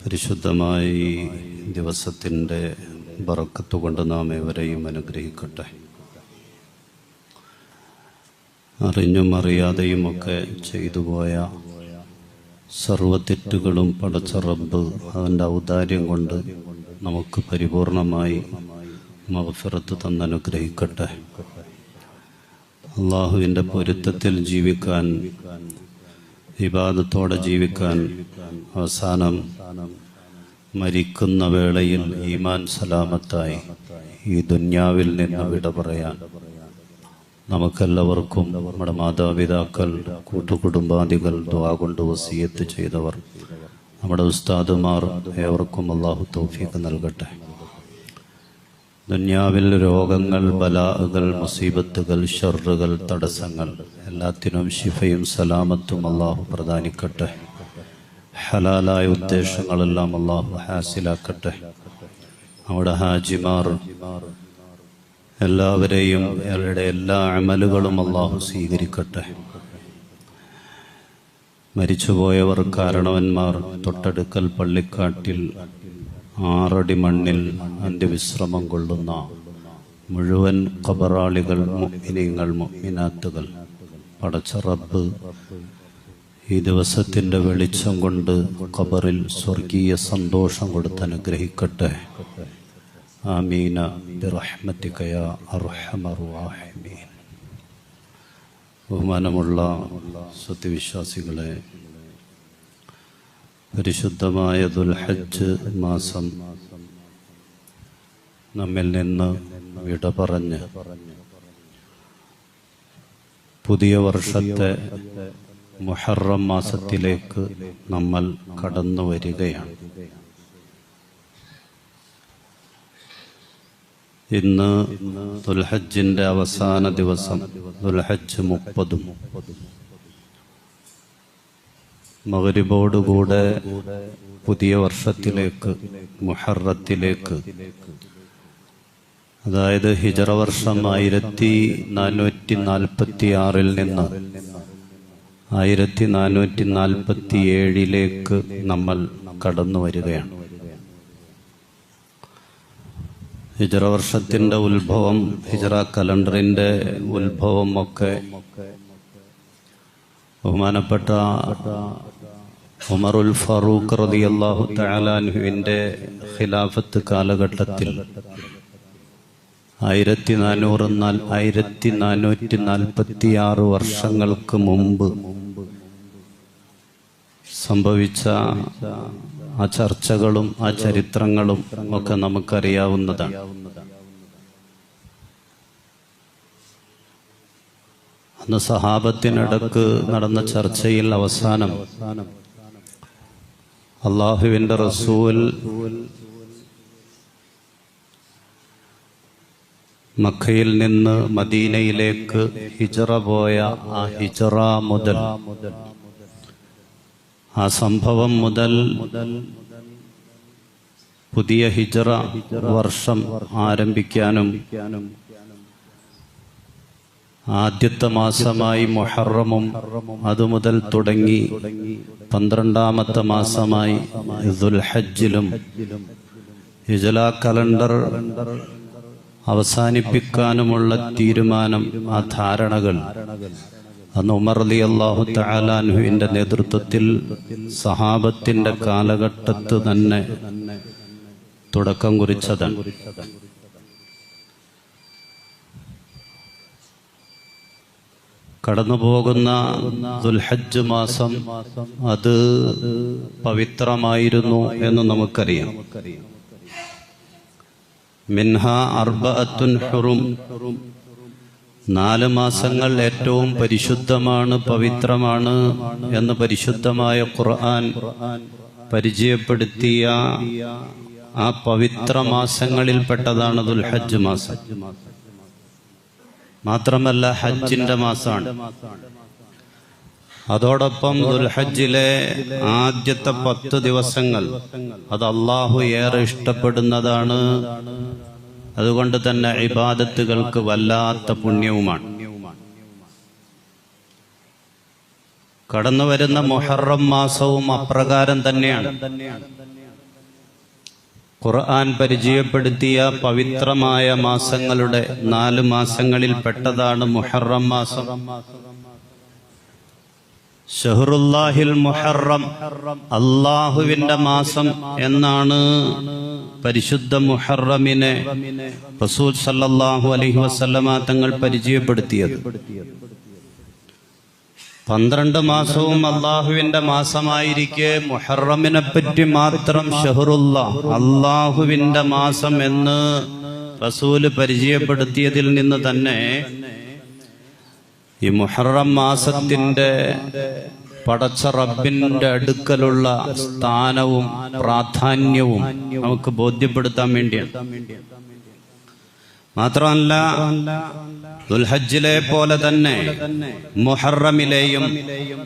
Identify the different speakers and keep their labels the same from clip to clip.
Speaker 1: പരിശുദ്ധമായി ദിവസത്തിന്റെ ബറക്കത്ത് കൊണ്ട് നാം ഏവരെയും അനുഗ്രഹിക്കട്ടെ. അറിഞ്ഞും അറിയാതെയും ഒക്കെ ചെയ്തു പോയ സർവത്തെറ്റുകളും പടച്ച റബ്ബ് അവന്റെ ഔദാര്യം കൊണ്ട് നമുക്ക് പരിപൂർണമായി മഹഫിറത്ത് തന്നനുഗ്രഹിക്കട്ടെ അള്ളാഹുവിന്റെ പൊരുത്തത്തിൽ ജീവിക്കാൻ വിവാദത്തോടെ ജീവിക്കാൻ അവസാനം മരിക്കുന്ന വേളയിൽ ഈമാൻ സലാമത്തായി ഈ ദുന്യാവിൽ നിന്ന് വിട പറയാൻ. നമുക്കെല്ലാവർക്കും നമ്മുടെ മാതാപിതാക്കൾ കൂട്ടുകുടുംബാദികൾ ദ്വാ കൊണ്ട് വസീയത്ത് ചെയ്തവർ നമ്മുടെ ഉസ്താദുമാർ ഏവർക്കും അള്ളാഹു തൗഫീഖ് നൽകട്ടെ. ദുന്യാവിൽ രോഗങ്ങൾ ബലാഹുകൾ മുസീബത്തുകൾ ഷർറുകൾ തടസ്സങ്ങൾ. എല്ലാത്തിനും ശിഫയും സലാമത്തും അള്ളാഹു പ്രധാനിക്കട്ടെ ഹലാലായ ഉദ്ദേശങ്ങളെല്ലാം അള്ളാഹു ഹാസിലാക്കട്ടെ. അവിടെ ഹാജിമാർ എല്ലാവരെയും അവരുടെ എല്ലാ അമലുകളും അള്ളാഹു സ്വീകരിക്കട്ടെ. മരിച്ചുപോയവർ കാരണവന്മാർ തൊട്ടടുക്കൽ പള്ളിക്കാട്ടിൽ ആറടി മണ്ണിൽ അന്ത്യവിശ്രമം കൊള്ളുന്ന മുഴുവൻ കബറാളികൾ മുഅ്മിനീങ്ങൾ മുഅ്മിനാത്തുകൾ. പടച്ച റബ്ബ് ഈ ദിവസത്തിന്റെ വെളിച്ചം കൊണ്ട് ഖബറിൽ സ്വർഗീയ സന്തോഷം കൊടുത്ത് അനുഗ്രഹിക്കട്ടെ ആമീന ബഹുമാനമുള്ള സത്യവിശ്വാസികളെ പരിശുദ്ധമായ ദുൽഹജ്ജ് മാസം നമ്മിൽ നിന്ന് വിട പറഞ്ഞ് പുതിയ വർഷത്തെ മുഹറം മാസത്തിലേക്ക് നമ്മൾ കടന്നു വരികയാണ്. ഇന്ന് ദുൽഹജ്ജിന്റെ അവസാന ദിവസം ദുൽഹജ്ജ് മുപ്പതും. മകരിബോടുകൂടെ പുതിയ വർഷത്തിലേക്ക് മുഹറത്തിലേക്ക്. അതായത് ഹിജറ വർഷം ആയിരത്തി നാനൂറ്റി നാൽപ്പത്തി ആറിൽ നിന്ന് ആയിരത്തി നാനൂറ്റി നാൽപ്പത്തി ഏഴിലേക്ക് നമ്മൾ കടന്നു വരികയാണ്. ഹിജറ വർഷത്തിന്റെ ഉത്ഭവം ഹിജറ കലണ്ടറിന്റെ ഉത്ഭവം ഒക്കെ ബഹുമാനപ്പെട്ട ഉമറുൽ ഫറൂഖ് റതി അള്ളാഹു തലാൻഹുവിന്റെ ഖിലാഫത്ത് കാലഘട്ടത്തിൽ ആയിരത്തി നാനൂറ് ആയിരത്തി നാനൂറ്റി നാൽപ്പത്തി ആറ് വർഷങ്ങൾക്ക് മുമ്പ് സംഭവിച്ച ആ ചർച്ചകളും ആ ചരിത്രങ്ങളും ഒക്കെ നമുക്കറിയാവുന്നതാണ്. അന്ന് സഹാബത്തിനിടക്ക് നടന്ന ചർച്ചയിൽ അവസാനം അള്ളാഹുവിന്റെ റസൂൽ മക്കയിൽ നിന്ന് മദീനയിലേക്ക് ഹിജറ പോയ ആ ഹിജറ മുതൽ ആ സംഭവം മുതൽ പുതിയ ഹിജറ വർഷം ആരംഭിക്കാനും ആദ്യത്തെ മാസമായി മൊഹറമും അതുമുതൽ തുടങ്ങി പന്ത്രണ്ടാമത്തെ മാസമായി ദുൽഹജ്ജിലും. ഹിജല കലണ്ടർ അവസാനിപ്പിക്കാനുമുള്ള തീരുമാനം ആ ധാരണകൾ. അന്ന് ഉമർ അലി അള്ളാഹു തലാൻഹുവിന്റെ നേതൃത്വത്തിൽ സഹാബത്തിന്റെ കാലഘട്ടത്ത് തന്നെ തുടക്കം കുറിച്ചതാണ്. കടന്നുപോകുന്ന ദുൽഹജ്ജ് മാസം അത് പവിത്രമായിരുന്നു എന്ന് നമുക്കറിയാം. മിൻഹ അർബഅത്തുൻ ഹുറും. നാല് മാസങ്ങൾ ഏറ്റവും പരിശുദ്ധമാണ് പവിത്രമാണ് എന്ന് പരിശുദ്ധമായ ഖുർആൻ പരിചയപ്പെടുത്തിയ ആ പവിത്ര മാസങ്ങളിൽപ്പെട്ടതാണ് ദുൽഹജ്ജ് മാസം. മാത്രമല്ല ഹജ്ജിന്റെ മാസമാണ് അതോടൊപ്പം ദുൽഹജ്ജിലെ ആദ്യത്തെ പത്ത് ദിവസങ്ങൾ അത് അള്ളാഹു ഏറെ ഇഷ്ടപ്പെടുന്നതാണ്. അതുകൊണ്ട് തന്നെ ഇബാദത്തുകൾക്ക് വല്ലാത്ത പുണ്യവുമാണ്. കടന്നു വരുന്ന മൊഹറം മാസവും അപ്രകാരം തന്നെയാണ്. ഖുർആൻ പരിചയപ്പെടുത്തിയ പവിത്രമായ മാസങ്ങളുടെ നാല് മാസങ്ങളിൽ പെട്ടതാണ് മുഹറം മാസം. ഷഹറുല്ലാഹിൽ മുഹറം അള്ളാഹുവിന്റെ മാസം എന്നാണ് പരിശുദ്ധ മുഹറമിനെ റസൂൽ സല്ലാഹു അലഹി വസല്ലമ തങ്ങൾ പരിചയപ്പെടുത്തിയത്. പന്ത്രണ്ട് മാസവും അള്ളാഹുവിന്റെ മാസമായിരിക്കെ മുഹറമിനെ പറ്റി മാത്രം ഷഹറുല്ല അള്ളാഹുവിന്റെ മാസം എന്ന് റസൂൽ പരിചയപ്പെടുത്തിയതിൽ നിന്ന് തന്നെ ഈ മുഹറം മാസത്തിന്റെ പടച്ച റബ്ബിന്റെ അടുക്കലുള്ള സ്ഥാനവും പ്രാധാന്യവും നമുക്ക് ബോധ്യപ്പെടുത്താൻ വേണ്ടിയാണ്. മാത്രമല്ല ദുൽഹജ്ജിലെ പോലെ തന്നെ മുഹറമിലെയും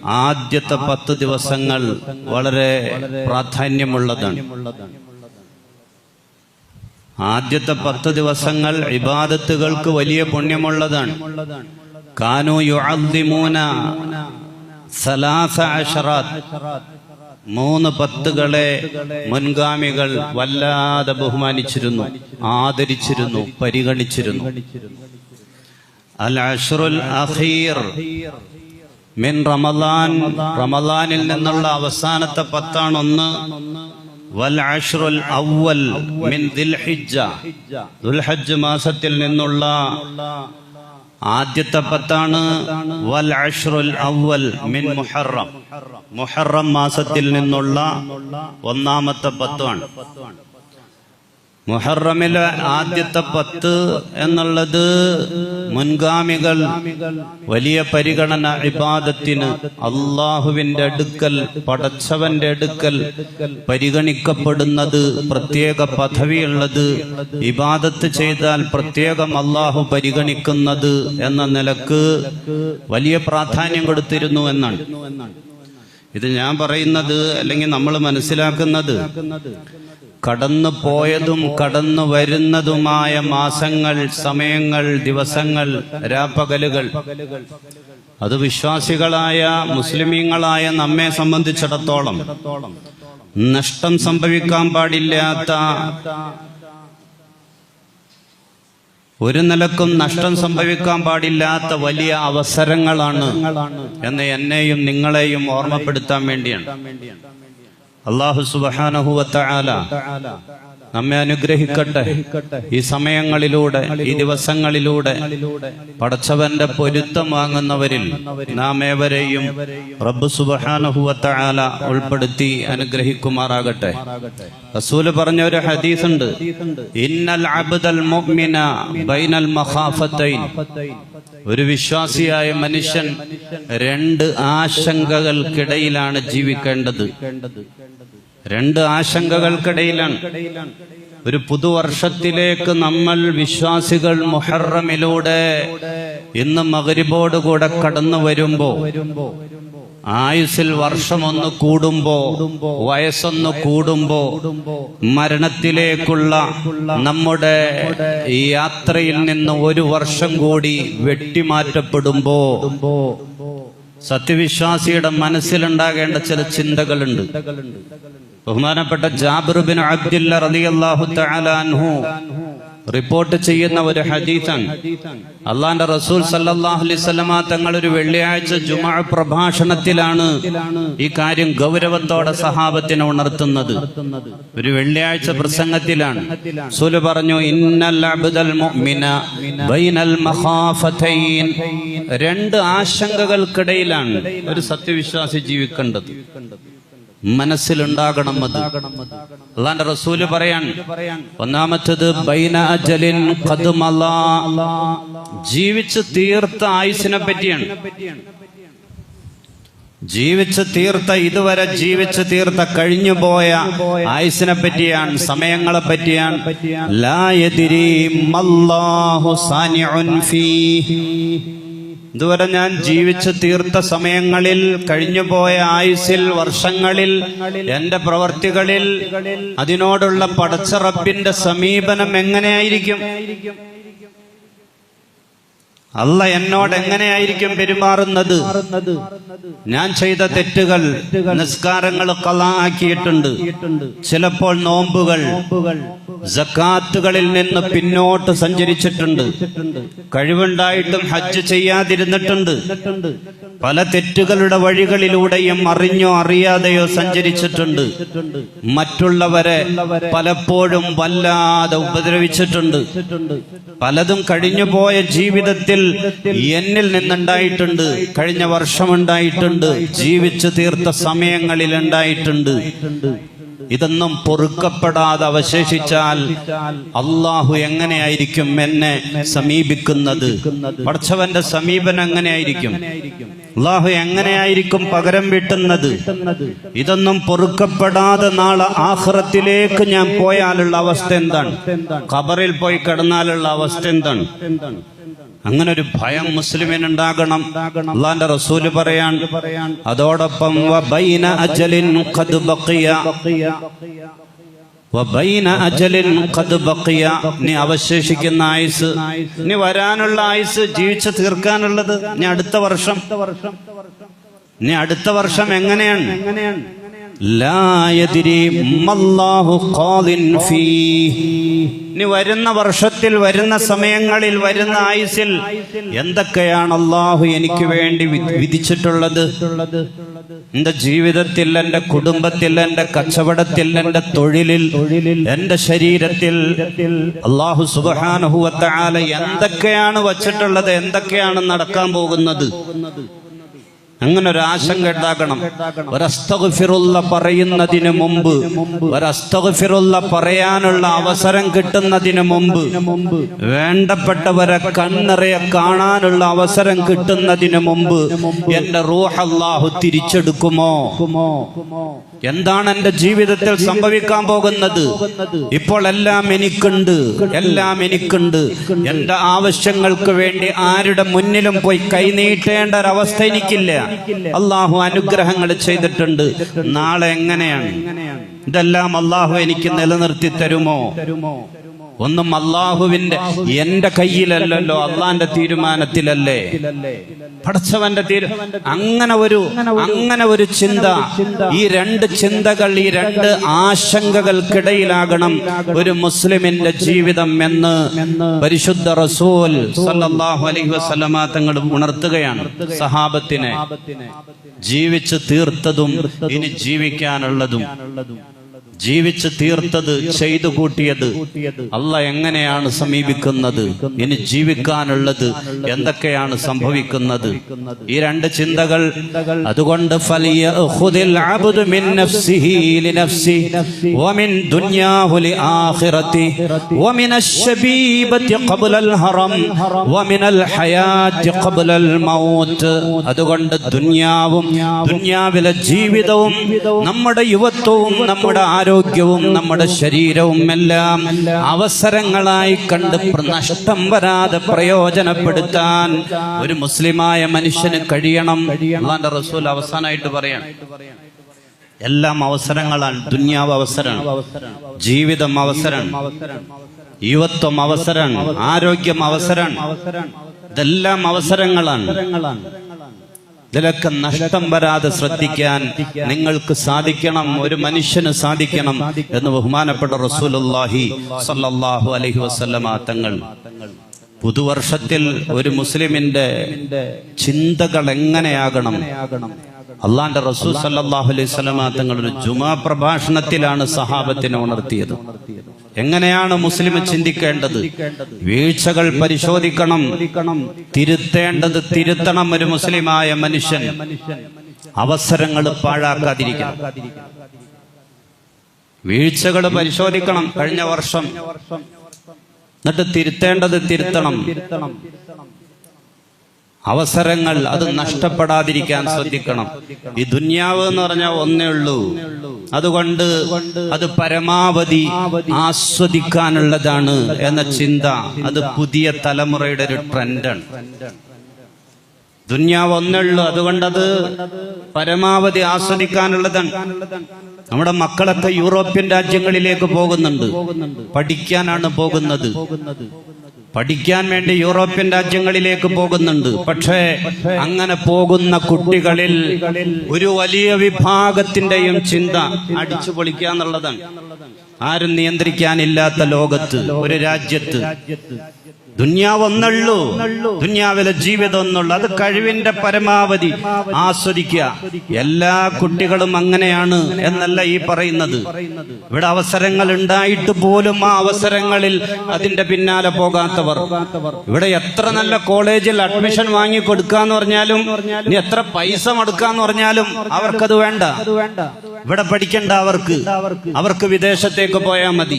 Speaker 1: ആദ്യത്തെ പത്ത് ദിവസങ്ങൾ വളരെ പ്രാധാന്യമുള്ളതാണ്. ആദ്യത്തെ പത്ത് ദിവസങ്ങൾ ഇബാദത്തുകൾക്ക് വലിയ പുണ്യമുള്ളതാണ്. കാനു സലാസ മൂന്ന് പത്തുകളെ മുൻഗാമികൾ വല്ലാതെ ബഹുമാനിച്ചിരുന്നു ആദരിച്ചിരുന്നു പരിഗണിച്ചിരുന്നു. അൽ അഖീർ. മിൻ റമദാൻ. റമദാനിൽ നിന്നുള്ള അവസാനത്തെ പത്താണ് ഒന്ന് വൽ അഷ്റുൽ അവൽ മിൻ ദുൽഹിജ്ജ. ദുൽഹജ്ജ് മാസത്തിൽ നിന്നുള്ള ആദ്യത്തെ പത്താണ് വൽ അഷ്റുൽ അവൽ മിൻ മുഹറം. മുഹറം മാസത്തിൽ നിന്നുള്ള ഒന്നാമത്തെ പത്താണ്. മുഹറമിലെ ആദ്യത്തെ പത്ത് എന്നുള്ളത് മുൻഗാമികൾ വലിയ പരിഗണന ഇബാദത്തിന് അള്ളാഹുവിന്റെ അടുക്കൽ പടച്ചവന്റെ അടുക്കൽ പരിഗണിക്കപ്പെടുന്നത് പ്രത്യേക പദവിയുള്ളത് ഇബാദത്ത് ചെയ്താൽ പ്രത്യേകം അള്ളാഹു പരിഗണിക്കുന്നത് എന്ന നിലയ്ക്ക് വലിയ പ്രാധാന്യം കൊടുത്തിരുന്നു എന്നാണ്. ഇത് ഞാൻ പറയുന്നത് അല്ലെങ്കിൽ നമ്മൾ മനസ്സിലാക്കുന്നത് കടന്നു പോയതും കടന്നു വരുന്നതുമായ മാസങ്ങൾ സമയങ്ങൾ ദിവസങ്ങൾ രാപ്പകലുകൾ. അത് വിശ്വാസികളായ മുസ്ലിമീങ്ങളായ നമ്മെ സംബന്ധിച്ചിടത്തോളം നഷ്ടം സംഭവിക്കാൻ പാടില്ലാത്ത ഒരു നിലക്കും നഷ്ടം സംഭവിക്കാൻ പാടില്ലാത്ത വലിയ അവസരങ്ങളാണ് എന്ന് എന്നെയും നിങ്ങളെയും ഓർമ്മപ്പെടുത്താൻ വേണ്ടിയാണ്. അള്ളാഹു സുബാനഹുവത്താല നമ്മെ അനുഗ്രഹിക്കട്ടെ. ഈ സമയങ്ങളിലൂടെ ഈ ദിവസങ്ങളിലൂടെ പടച്ചവന്റെ പൊരുത്തം വാങ്ങുന്നവരിൽ നാം ഏവരെയും റബ്ബ് സുബാനഹുവത്താല ഉൾപ്പെടുത്തി അനുഗ്രഹിക്കുമാറാകട്ടെ. റസൂൽ പറഞ്ഞ ഒരു ഹദീസ് ഉണ്ട് ഇന്നൽ അബ്ദൽ മുഅ്മിന ബൈനൽ മഖാഫത്തൈൻ ഒരു വിശ്വാസിയായ മനുഷ്യൻ രണ്ട് ആശങ്കകൾക്കിടയിലാണ് ജീവിക്കേണ്ടത്. രണ്ട് ആശങ്കകൾക്കിടയിലാണ്. ഒരു പുതുവർഷത്തിലേക്ക് നമ്മൾ വിശ്വാസികൾ മുഹറമിലൂടെ ഇന്ന് മകരിബോടുകൂടെ കടന്നു വരുമ്പോ ആയുസിൽ വർഷമൊന്ന് കൂടുമ്പോ വയസ്സൊന്ന് കൂടുമ്പോ മരണത്തിലേക്കുള്ള നമ്മുടെ ഈ യാത്രയിൽ നിന്ന് ഒരു വർഷം കൂടി വെട്ടിമാറ്റപ്പെടുമ്പോ സത്യവിശ്വാസിയുടെ മനസ്സിലുണ്ടാകേണ്ട ചില ചിന്തകളുണ്ട്. ബഹുമാനപ്പെട്ട ജാബിർബിൻ അബ്ദുല്ലാഹു റളിയല്ലാഹു തആല അൻഹു റിപ്പോർട്ട് ചെയ്യുന്ന ഒരു ഹദീസാണ്. അള്ളാന്റെ റസൂൽ വസല്ലമ തങ്ങൾ ഒരു വെള്ളിയാഴ്ച ജുമാ പ്രഭാഷണത്തിലാണ് ഈ കാര്യം ഗൗരവത്തോടെ സഹാബത്തിനെ ഉണർത്തുന്നത്. ഒരു വെള്ളിയാഴ്ച പ്രസംഗത്തിലാണ്. റസൂൽ പറഞ്ഞു രണ്ട് ആശങ്കകൾക്കിടയിലാണ് ഒരു സത്യവിശ്വാസി ജീവിക്കേണ്ടത്. മനസ്സിലുണ്ടാകണം അത്. അള്ളാന്റെ റസൂൽ പറയാൻ ഒന്നാമത്തത് ബൈന അജലിൻ ഖദ്മല ജീവിച്ച് തീർത്ത ആയുസിനെ പറ്റിയാണ്. ജീവിച്ച് തീർത്ത ഇതുവരെ ജീവിച്ച് തീർത്ത കഴിഞ്ഞു പോയ ആയുസിനെ പറ്റിയാണ് സമയങ്ങളെ പറ്റിയാണ്. ലാ യദ്രി മല്ലാഹു സാനിഉൻ ഫീഹി. ഇതുവരെ ഞാൻ ജീവിച്ചു തീർത്ത സമയങ്ങളിൽ കഴിഞ്ഞുപോയ ആയുസിൽ വർഷങ്ങളിൽ എന്റെ പ്രവർത്തികളിൽ അതിനോടുള്ള പടച്ചറപ്പിന്റെ സമീപനം എങ്ങനെയായിരിക്കും? അല്ല എന്നോട് എങ്ങനെയായിരിക്കും പെരുമാറുന്നത്? ഞാൻ ചെയ്ത തെറ്റുകൾ നിസ്കാരങ്ങൾ കളാക്കിയിട്ടുണ്ട് ചിലപ്പോൾ നോമ്പുകൾ ജക്കാത്തുകളിൽ നിന്ന് പിന്നോട്ട് സഞ്ചരിച്ചിട്ടുണ്ട്. കഴിവുണ്ടായിട്ടും ഹജ്ജ് ചെയ്യാതിരുന്നിട്ടുണ്ട്. പല തെറ്റുകളുടെ വഴികളിലൂടെയും അറിഞ്ഞോ അറിയാതെയോ സഞ്ചരിച്ചിട്ടുണ്ട്. മറ്റുള്ളവരെ പലപ്പോഴും വല്ലാതെ ഉപദ്രവിച്ചിട്ടുണ്ട്. പലതും കഴിഞ്ഞുപോയ ജീവിതത്തിൽ എന്നിൽ നിന്നുണ്ടായിട്ടുണ്ട്. കഴിഞ്ഞ വർഷമുണ്ടായിട്ടുണ്ട്. ജീവിച്ചു തീർത്ത സമയങ്ങളിൽ ഉണ്ടായിട്ടുണ്ട്. ഇതൊന്നും പൊറുക്കപ്പെടാതെ അവശേഷിച്ചാൽ അള്ളാഹു എങ്ങനെയായിരിക്കും എന്നെ സമീപിക്കുന്നത്? പഠിച്ചവന്റെ സമീപനം എങ്ങനെയായിരിക്കും? അള്ളാഹു എങ്ങനെയായിരിക്കും പകരം വിട്ടുന്നത്? ഇതൊന്നും പൊറുക്കപ്പെടാതെ നാളെ ആഹ്റത്തിലേക്ക് ഞാൻ പോയാലുള്ള അവസ്ഥ എന്താണ്? ഖബറിൽ പോയി കിടന്നാലുള്ള അവസ്ഥ എന്താണ്? അങ്ങനെ ഒരു ഭയം മുസ്ലിമിനുണ്ടാകണം. അള്ളാന്റെ റസൂൽ പറയാൻ അതോടൊപ്പം അവശേഷിക്കുന്ന ആയുസ് നീ വരാനുള്ള ആയുസ് ജീവിച്ചു തീർക്കാനുള്ളത് നീ അടുത്ത വർഷം. നീ അടുത്ത വർഷം എങ്ങനെയാണ്? എങ്ങനെയാണ്? വരുന്ന വർഷത്തിൽ വരുന്ന സമയങ്ങളിൽ വരുന്ന ആയുസിൽ എന്തൊക്കെയാണ് അള്ളാഹു എനിക്ക് വേണ്ടി വിധിച്ചിട്ടുള്ളത്? എന്റെ ജീവിതത്തിൽ എന്റെ കുടുംബത്തിൽ എന്റെ കച്ചവടത്തിൽ എന്റെ തൊഴിലിൽ എന്റെ ശരീരത്തിൽ അള്ളാഹു സുബാനുഹുവത്താല എന്തൊക്കെയാണ് വച്ചിട്ടുള്ളത് എന്തൊക്കെയാണ് നടക്കാൻ പോകുന്നത്? അങ്ങനെ ഒരു ആശങ്ക ഉണ്ടാകണം ഒരസ്തകുഫിറുള്ള പറയുന്നതിന് മുമ്പ് ഒരസ്തകുഫിറുള്ള പറയാനുള്ള അവസരം കിട്ടുന്നതിന് മുമ്പ് വേണ്ടപ്പെട്ടവരെ കണ്ണിറയെ കാണാനുള്ള അവസരം കിട്ടുന്നതിന് മുമ്പ് എന്റെ റൂഹ് അല്ലാഹു തിരിച്ചെടുക്കുമോ? എന്താണ് എന്റെ ജീവിതത്തിൽ സംഭവിക്കാൻ പോകുന്നത്? ഇപ്പോൾ എല്ലാം എനിക്കുണ്ട് എല്ലാം എനിക്കുണ്ട്. എന്റെ ആവശ്യങ്ങൾക്ക് വേണ്ടി ആരുടെ മുന്നിലും പോയി കൈനീട്ടേണ്ട ഒരവസ്ഥ എനിക്കില്ല. അള്ളാഹു അനുഗ്രഹങ്ങൾ ചെയ്തിട്ടുണ്ട്. നാളെ എങ്ങനെയാണ്? ഇതെല്ലാം അള്ളാഹു എനിക്ക് നിലനിർത്തി തരുമോ? ഒന്നും അള്ളാഹുവിന്റെ എന്റെ കയ്യിലല്ലല്ലോ അള്ളാന്റെ തീരുമാനത്തിലല്ലേ? പടച്ചവന്റെ തീരു അങ്ങനെ ഒരു അങ്ങനെ ഒരു ചിന്ത. ഈ രണ്ട് ചിന്തകൾ ഈ രണ്ട് ആശങ്കകൾക്കിടയിലാകണം ഒരു മുസ്ലിമിന്റെ ജീവിതം എന്ന് പരിശുദ്ധ റസൂൽ സല്ലല്ലാഹു അലൈഹി വസല്ലമ തങ്ങൾ ഉണർത്തുകയാണ് സഹാബത്തിനെ. ജീവിച്ചു തീർത്തതും ഇനി ജീവിക്കാനുള്ളതും. ജീവിച്ചു തീർത്തത് ചെയ്തു കൂട്ടിയത്. അല്ല എങ്ങനെയാണ് സമീപിക്കുന്നത്? ഇനി ജീവിക്കാനുള്ളത് എന്തൊക്കെയാണ് സംഭവിക്കുന്നത്? ഈ രണ്ട് ചിന്തകൾ അതുകൊണ്ട് അതുകൊണ്ട് ദുന്യാവും ദുന്യാവിലെ ജീവിതവും നമ്മുടെ യുവത്വവും നമ്മുടെ ആ ആരോഗ്യവും നമ്മുടെ ശരീരവും എല്ലാം അവസരങ്ങളായി കണ്ട് നഷ്ടം വരാതെ പ്രയോജനപ്പെടുത്താൻ ഒരു മുസ്ലിമായ മനുഷ്യന് കഴിയണം. റസൂൽ അവസാനമായിട്ട് പറയണം. എല്ലാം അവസരങ്ങളാണ്. ദുന്യാവ് അവസരമാണ്. ജീവിതം അവസരമാണ്. യുവത്വം അവസരമാണ്. ആരോഗ്യം അവസരമാണ്. ഇതെല്ലാം അവസരങ്ങളാണ്. ഇതിലൊക്കെ നഷ്ടം വരാതെ ശ്രദ്ധിക്കാൻ നിങ്ങൾക്ക് സാധിക്കണം ഒരു മനുഷ്യന് സാധിക്കണം എന്ന് ബഹുമാനപ്പെട്ട റസൂലുല്ലാഹി സല്ലാഹു അലഹി വസ്ലമ തങ്ങൾ. പുതുവർഷത്തിൽ ഒരു മുസ്ലിമിന്റെ ചിന്തകൾ എങ്ങനെയാകണം? അള്ളാന്റെ റസൂൽ സല്ലാഹു അലൈഹി വസല്ലമ തങ്ങൾ ഒരു ജുമാ പ്രഭാഷണത്തിലാണ് സഹാബത്തിനെ ഉണർത്തിയത്. എങ്ങനെയാണ് മുസ്ലിം ചിന്തിക്കേണ്ടത്? വീഴ്ചകൾ പരിശോധിക്കണം. തിരുത്തേണ്ടത് തിരുത്തണം ഒരു മുസ്ലിമായ മനുഷ്യൻ. അവസരങ്ങൾ പാഴാക്കാതിരിക്കണം. വീഴ്ചകൾ പരിശോധിക്കണം. കഴിഞ്ഞ വർഷം. എന്നിട്ട് തിരുത്തേണ്ടത് തിരുത്തണം. അവസരങ്ങൾ അത് നഷ്ടപ്പെടാതിരിക്കാൻ ശ്രദ്ധിക്കണം. ഈ ദുന്യാവ് എന്ന് പറഞ്ഞാൽ ഒന്നേ ഉള്ളൂ. അതുകൊണ്ട് അത് പരമാവധി ആസ്വദിക്കാനുള്ളതാണ് എന്ന ചിന്ത. അത് പുതിയ തലമുറയുടെ ഒരു ട്രെൻഡാണ്. ദുന്യാവ് ഒന്നേ ഉള്ളൂ. അതുകൊണ്ടത് പരമാവധി ആസ്വദിക്കാനുള്ളതാണ്. നമ്മുടെ മക്കളൊക്കെ യൂറോപ്യൻ രാജ്യങ്ങളിലേക്ക് പോകുന്നുണ്ട്. പഠിക്കാനാണ് പോകുന്നത്. പഠിക്കാൻ വേണ്ടി യൂറോപ്യൻ രാജ്യങ്ങളിലേക്ക് പോകുന്നുണ്ട്. പക്ഷേ അങ്ങനെ പോകുന്ന കുട്ടികളിൽ ഒരു വലിയ വിഭാഗത്തിന്റെയും ചിന്ത അടിച്ചു പൊളിക്കുക എന്നുള്ളതാണ്. ആരും നിയന്ത്രിക്കാനില്ലാത്ത ലോകത്ത് ഒരു രാജ്യത്ത്. ദുന്യാവ് ഒന്നുള്ളൂ ദുന്യാവിലെ ജീവിതം ഒന്നുള്ളൂ അത് കഴിവിന്റെ പരമാവധി ആസ്വദിക്കുക. എല്ലാ കുട്ടികളും അങ്ങനെയാണ് എന്നല്ല ഈ പറയുന്നത്. ഇവിടെ അവസരങ്ങൾ ഉണ്ടായിട്ട് പോലും ആ അവസരങ്ങളിൽ അതിന്റെ പിന്നാലെ പോകാത്തവർ. ഇവിടെ എത്ര നല്ല കോളേജിൽ അഡ്മിഷൻ വാങ്ങി കൊടുക്കാന്ന് പറഞ്ഞാലും ഇനി എത്ര പൈസ മുടക്കാന്ന് പറഞ്ഞാലും അവർക്കത് വേണ്ട. ഇവിടെ പഠിക്കേണ്ട അവർക്ക് അവർക്ക് വിദേശത്തേക്ക് പോയാൽ മതി.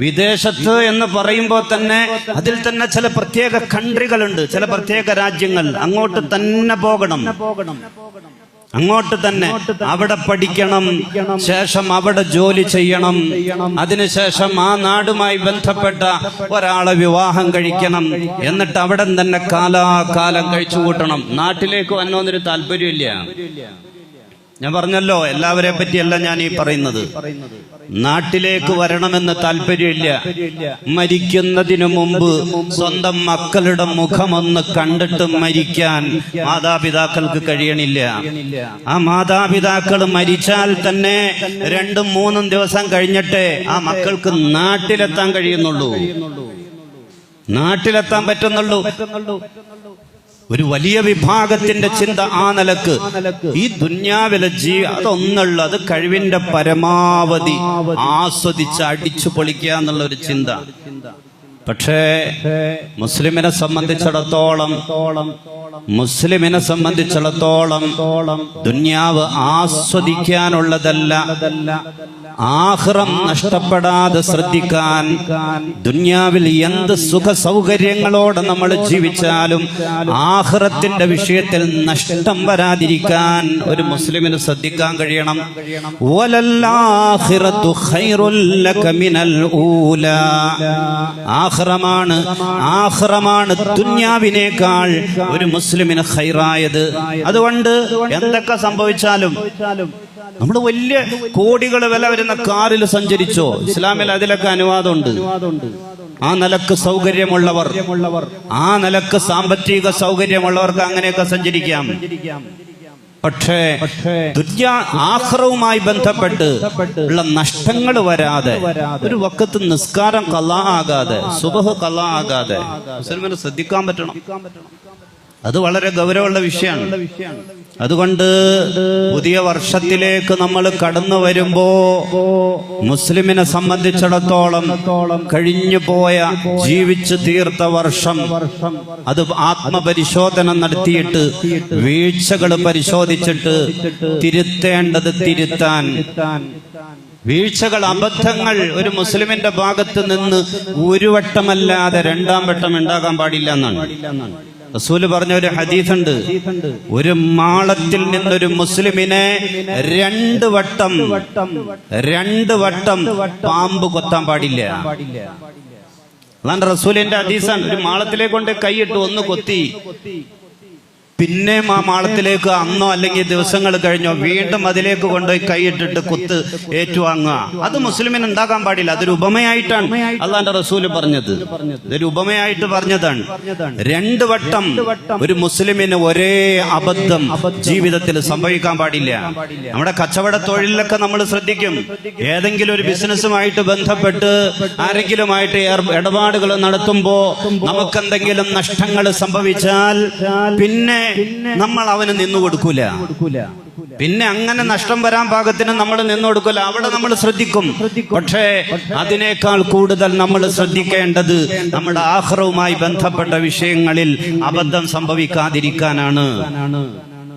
Speaker 1: വിദേശത്ത് എന്ന് പറയുമ്പോൾ തന്നെ അതിൽ തന്നെ ചില പ്രത്യേക കൺട്രികളുണ്ട് ചില പ്രത്യേക രാജ്യങ്ങൾ. അങ്ങോട്ട് തന്നെ പോകണം. അങ്ങോട്ട് തന്നെ അവിടെ പഠിക്കണം ശേഷം അവിടെ ജോലി ചെയ്യണം. അതിനുശേഷം ആ നാടുമായി ബന്ധപ്പെട്ട ഒരാളെ വിവാഹം കഴിക്കണം. എന്നിട്ട് അവിടെ തന്നെ കാലാകാലം കഴിച്ചു കൂട്ടണം നാട്ടിലേക്ക് വന്നോന്നൊരു താല്പര്യമില്ല. ഞാൻ പറഞ്ഞല്ലോ എല്ലാവരെ പറ്റിയല്ല ഞാൻ ഈ പറയുന്നത്. നാട്ടിലേക്ക് വരണമെന്ന് താല്പര്യമില്ല. മരിക്കുന്നതിനു മുമ്പ് സ്വന്തം മക്കളുടെ മുഖമൊന്ന് കണ്ടിട്ട് മരിക്കാൻ മാതാപിതാക്കൾക്ക് കഴിയണില്ല. ആ മാതാപിതാക്കൾ മരിച്ചാൽ തന്നെ രണ്ടും മൂന്നും ദിവസം കഴിഞ്ഞിട്ടേ ആ മക്കൾക്ക് നാട്ടിലെത്താൻ കഴിയുന്നുള്ളൂ. നാട്ടിലെത്താൻ പറ്റുന്നുള്ളൂ. ഒരു വലിയ വിഭാഗത്തിന്റെ ചിന്ത ആ നിലയ്ക്ക്. ഈ ദുന്യാവിലെ ജീ അതൊന്നുള്ള അത് കഴിവിന്റെ പരമാവധി ആസ്വദിച്ച് അടിച്ചു പൊളിക്കുക എന്നുള്ള ഒരു ചിന്ത. പക്ഷേ മുസ്ലിമിനെ സംബന്ധിച്ചിടത്തോളം മുസ്ലിമിനെ സംബന്ധിച്ചിടത്തോളം ദുന്യാവ് ആസ്വദിക്കാനുള്ളതല്ല. ആഹ്റം നഷ്ടപ്പെടാതെ ശ്രദ്ധിക്കാൻ ദുന്യാവിൽ എന്ത് സുഖ സൗകര്യങ്ങളോടെ നമ്മൾ ജീവിച്ചാലും ആഹ്റത്തിന്റെ വിഷയത്തിൽ നഷ്ടം വരാതിരിക്കാൻ ഒരു മുസ്ലിമിന് ശ്രദ്ധിക്കാൻ കഴിയണം. ആഹ്റമാണ് ആഹ്റമാണ് ദുന്യാവിനേക്കാൾ ഒരു മുസ്ലിമിന് ഹൈറായത് അതുകൊണ്ട് എന്തൊക്കെ സംഭവിച്ചാലും നമ്മൾ വലിയ കോടികൾ വില വരുന്ന കാറിൽ സഞ്ചരിച്ചോ? ഇസ്ലാമിൽ അതിലൊക്കെ അനുവാദമുണ്ട്. ആ നിലയ്ക്ക് സൗകര്യമുള്ളവർ ആ നിലയ്ക്ക് സാമ്പത്തിക സൗകര്യമുള്ളവർക്ക് അങ്ങനെയൊക്കെ സഞ്ചരിക്കാം. പക്ഷേ ദുര്യ ആഹ്റവുമായി ബന്ധപ്പെട്ട് ഉള്ള നഷ്ടങ്ങൾ വരാതെ ഒരു വക്കത്ത് നിസ്കാരം കലാ ആകാതെ സുബഹ് കലാ ആകാതെ ശ്രദ്ധിക്കാൻ പറ്റണം. അത് വളരെ ഗൗരവമുള്ള വിഷയമാണ്. അതുകൊണ്ട് പുതിയ വർഷത്തിലേക്ക് നമ്മൾ കടന്നു വരുമ്പോ മുസ്ലിമിനെ സംബന്ധിച്ചിടത്തോളം കഴിഞ്ഞു പോയ ജീവിച്ചു തീർത്ത വർഷം അത് ആത്മപരിശോധന നടത്തിയിട്ട് വീഴ്ചകൾ പരിശോധിച്ചിട്ട് തിരുത്തേണ്ടത് തിരുത്താൻ. വീഴ്ചകൾ അബദ്ധങ്ങൾ ഒരു മുസ്ലിമിന്റെ ഭാഗത്ത് നിന്ന് ഒരു വട്ടമല്ലാതെ രണ്ടാം വട്ടം ഉണ്ടാകാൻ പാടില്ല എന്നാണ്. റസൂൽ പറഞ്ഞ ഒരു ഹദീസുണ്ട്. ഒരു മാളത്തിൽ നിന്നൊരു മുസ്ലിമിനെ രണ്ട് വട്ടം രണ്ട് വട്ടം പാമ്പ് കൊത്താൻ പാടില്ല. അതാണ് റസൂലിന്റെ ഹദീസാണ്. ഒരു മാളത്തിലെ കൊണ്ട് കൈയിട്ട് ഒന്ന് കൊത്തി. പിന്നെയും ആ മാളത്തിലേക്ക് അന്നോ അല്ലെങ്കിൽ ദിവസങ്ങൾ കഴിഞ്ഞോ വീണ്ടും അതിലേക്ക് കൊണ്ടുപോയി കൈയിട്ടിട്ട് കുത്ത് ഏറ്റുവാങ്ങുക. അത് മുസ്ലിമിന് ഉണ്ടാക്കാൻ പാടില്ല. അതൊരു ഉപമയായിട്ടാണ് അള്ളാന്റെ റസൂൽ പറഞ്ഞത്. ഇതൊരു ഉപമയായിട്ട് പറഞ്ഞതാണ്. രണ്ട് വട്ടം ഒരു മുസ്ലിമിന് ഒരേ അബദ്ധം ജീവിതത്തിൽ സംഭവിക്കാൻ പാടില്ല. നമ്മുടെ കച്ചവട തൊഴിലിലൊക്കെ നമ്മൾ ശ്രദ്ധിക്കും. ഏതെങ്കിലും ഒരു ബിസിനസ്സുമായിട്ട് ബന്ധപ്പെട്ട് ആരെങ്കിലുമായിട്ട് ഇടപാടുകൾ നടത്തുമ്പോ നമുക്കെന്തെങ്കിലും നഷ്ടങ്ങൾ സംഭവിച്ചാൽ പിന്നെ നമ്മൾ അവന് നിന്നു കൊടുക്കൂല. പിന്നെ അങ്ങനെ നഷ്ടം വരാൻ പാകത്തിന് നമ്മൾ നിന്നു കൊടുക്കില്ല അവിടെ നമ്മൾ ശ്രദ്ധിക്കും. പക്ഷേ അതിനേക്കാൾ കൂടുതൽ നമ്മൾ ശ്രദ്ധിക്കേണ്ടത് നമ്മുടെ ആഹ്റവുമായി ബന്ധപ്പെട്ട വിഷയങ്ങളിൽ അബദ്ധം സംഭവിക്കാതിരിക്കാനാണ്.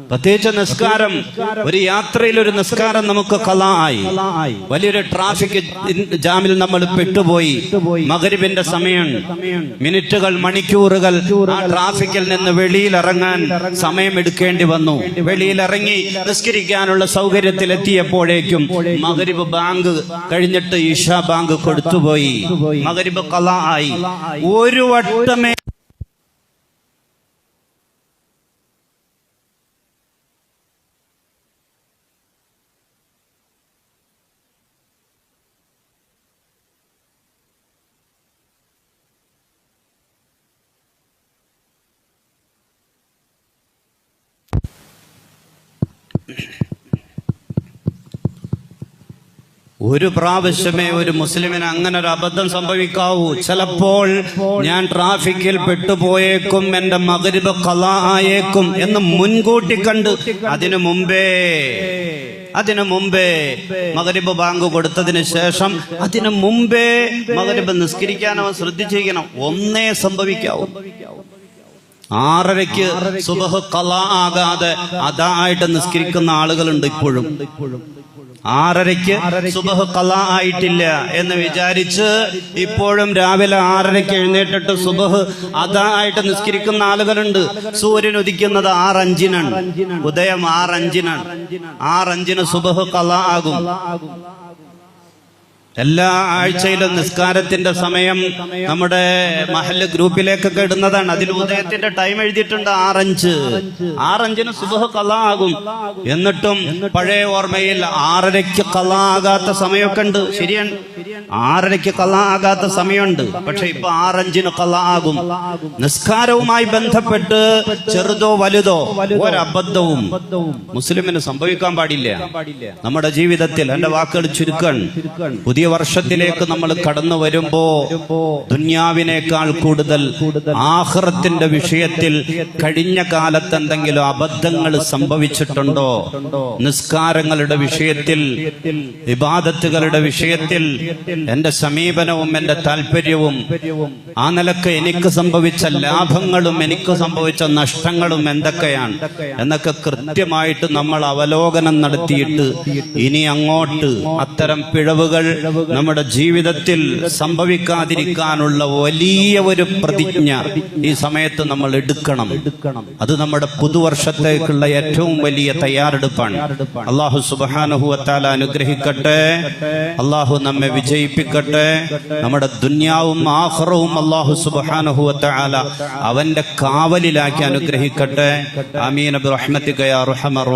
Speaker 1: പ്രത്യേകിച്ച് നിസ്കാരം. ഒരു യാത്രയിൽ ഒരു നിസ്കാരം നമുക്ക് കലായി വലിയൊരു ട്രാഫിക് ജാമിൽ നമ്മൾ പെട്ടുപോയി. മകരിബിന്റെ സമയം. മിനിറ്റുകൾ മണിക്കൂറുകൾ ആ ട്രാഫിക്കിൽ നിന്ന് വെളിയിലിറങ്ങാൻ സമയം എടുക്കേണ്ടി വന്നു. വെളിയിലിറങ്ങി നിസ്കരിക്കാനുള്ള സൗകര്യത്തിൽ എത്തിയപ്പോഴേക്കും മകരിബ് ബാങ്ക് കഴിഞ്ഞിട്ട് ഇഷ ബാങ്ക് കൊടുത്തുപോയി. മകരിബ് കലായി ഒരു വട്ടമേ ഒരു പ്രാവശ്യമേ ഒരു മുസ്ലിമിന് അങ്ങനെ ഒരു അബദ്ധം സംഭവിക്കാവൂ. ചിലപ്പോൾ ഞാൻ ട്രാഫിക്കിൽ പെട്ടുപോയേക്കും എന്റെ മകരിബ് കല ആയേക്കും എന്ന് മുൻകൂട്ടി കണ്ട് അതിനു മുമ്പേ അതിനു മുമ്പേ മകരിബ് ബാങ്ക് കൊടുത്തതിന് ശേഷം അതിനു മുമ്പേ മകരിബ് നിസ്കരിക്കാൻ അവൻ ശ്രദ്ധിച്ചിരിക്കണം. ഒന്നേ സംഭവിക്കാവൂ. ആറരയ്ക്ക് സുബഹ് കല ആകാതെ അതായിട്ട് നിസ്കരിക്കുന്ന ആളുകളുണ്ട് ഇപ്പോഴും. ആറരയ്ക്ക് സുബഹ് കല ആയിട്ടില്ല എന്ന് വിചാരിച്ച് ഇപ്പോഴും രാവിലെ ആറരയ്ക്ക് എഴുന്നേറ്റിട്ട് സുബഹ് അതായിട്ട് നിസ്കരിക്കുന്ന ആളുകളുണ്ട്. സൂര്യൻ ഉദിക്കുന്നത് ആറഞ്ചിനാണ്. ഉദയം ആറഞ്ചിനാണ്. ആറഞ്ചിന് സുബഹ് കല ആകും. എല്ലാ ആഴ്ചയിലും നിസ്കാരത്തിന്റെ സമയം നമ്മുടെ മഹൽ ഗ്രൂപ്പിലേക്കൊക്കെ ഇടുന്നതാണ് അതിൽ ഉദയത്തിന്റെ ടൈം എഴുതിയിട്ടുണ്ട് ആറഞ്ച്. ആറഞ്ചിന് സുബഹ കലാകും എന്നിട്ടും പഴയ ഓർമ്മയിൽ ആറരയ്ക്ക് കലാകാത്ത സമയമൊക്കെ ഉണ്ട്. ശരിയാണ്. ആറരയ്ക്ക് കള്ള ആകാത്ത സമയമുണ്ട്. പക്ഷെ ഇപ്പൊ ആറഞ്ചിന് കള്ള ആകും നിസ്കാരവുമായി ബന്ധപ്പെട്ട് ചെറുതോ വലുതോ ഒരബദ്ധവും മുസ്ലിമിന് സംഭവിക്കാൻ പാടില്ല. നമ്മുടെ ജീവിതത്തിൽ എന്റെ വാക്കുകൾ ചുരുക്കാൻ. പുതിയ വർഷത്തിലേക്ക് നമ്മൾ കടന്നു വരുമ്പോ ദുന്യാവിനേക്കാൾ കൂടുതൽ ആഹ്റത്തിന്റെ വിഷയത്തിൽ കഴിഞ്ഞ കാലത്ത് എന്തെങ്കിലും അബദ്ധങ്ങൾ സംഭവിച്ചിട്ടുണ്ടോ? നിസ്കാരങ്ങളുടെ വിഷയത്തിൽ വിവാദത്തുകളുടെ വിഷയത്തിൽ എന്റെ സമീപനവും എന്റെ താല്പര്യവും ആ നിലയ്ക്ക് എനിക്ക് സംഭവിച്ച ലാഭങ്ങളും എനിക്ക് സംഭവിച്ച നഷ്ടങ്ങളും എന്തൊക്കെയാണ്? എന്നൊക്കെ കൃത്യമായിട്ട് നമ്മൾ അവലോകനം നടത്തിയിട്ട് ഇനി അങ്ങോട്ട് അത്തരം പിഴവുകൾ നമ്മുടെ ജീവിതത്തിൽ സംഭവിക്കാതിരിക്കാനുള്ള വലിയ ഒരു പ്രതിജ്ഞ ഈ സമയത്ത് നമ്മൾ എടുക്കണം. അത് നമ്മുടെ പുതുവർഷത്തേക്കുള്ള ഏറ്റവും വലിയ തയ്യാറെടുപ്പാണ്. അള്ളാഹു സുബാനുഹുവത്താല അനുഗ്രഹിക്കട്ടെ. അള്ളാഹു നമ്മെ വിജയിപ്പിക്കട്ടെ നമ്മുടെ ദുന്യാവും ആഹ്റവും അള്ളാഹു സുബാനുഹുവത്താല അവന്റെ കാവലിലാക്കി അനുഗ്രഹിക്കട്ടെ. അമീൻ അബ്ദുറഹ്മത്തിക യാ റഹമർ